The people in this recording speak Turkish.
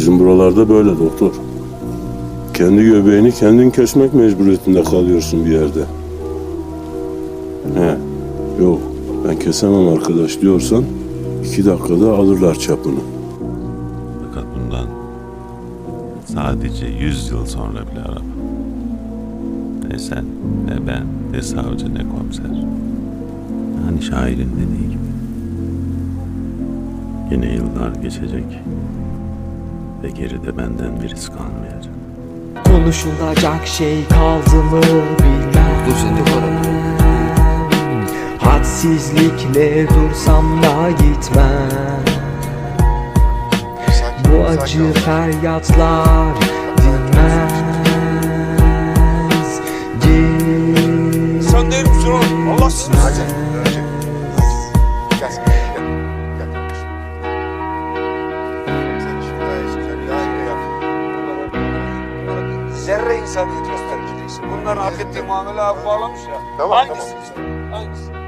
Bizim buralarda böyle doktor. Kendi göbeğini kendin kesmek mecburiyetinde kalıyorsun bir yerde. He, yok ben kesemem arkadaş diyorsan iki dakikada alırlar çapını. Fakat bundan sadece 100 yıl sonra bile aramam. Ne sen, ne ben, ne savcı, ne komiser. Hani şairin dediği gibi. Yine yıllar geçecek ve geride benden birisi kalmayacak. Konuşulacak şey kaldı mı bilmem Dur sen de bu arada. Hadsizlikle dursam da gitmem Bu acı feryatlar dinmez Dinmez Sen değil misin oğlum? Allah seni. Zerre insaniyet göstermeyeceksin. Bunların hak ettiği muamele abi bağlamış ya. Tamam, Hangisi tamam. işte? Hangisi?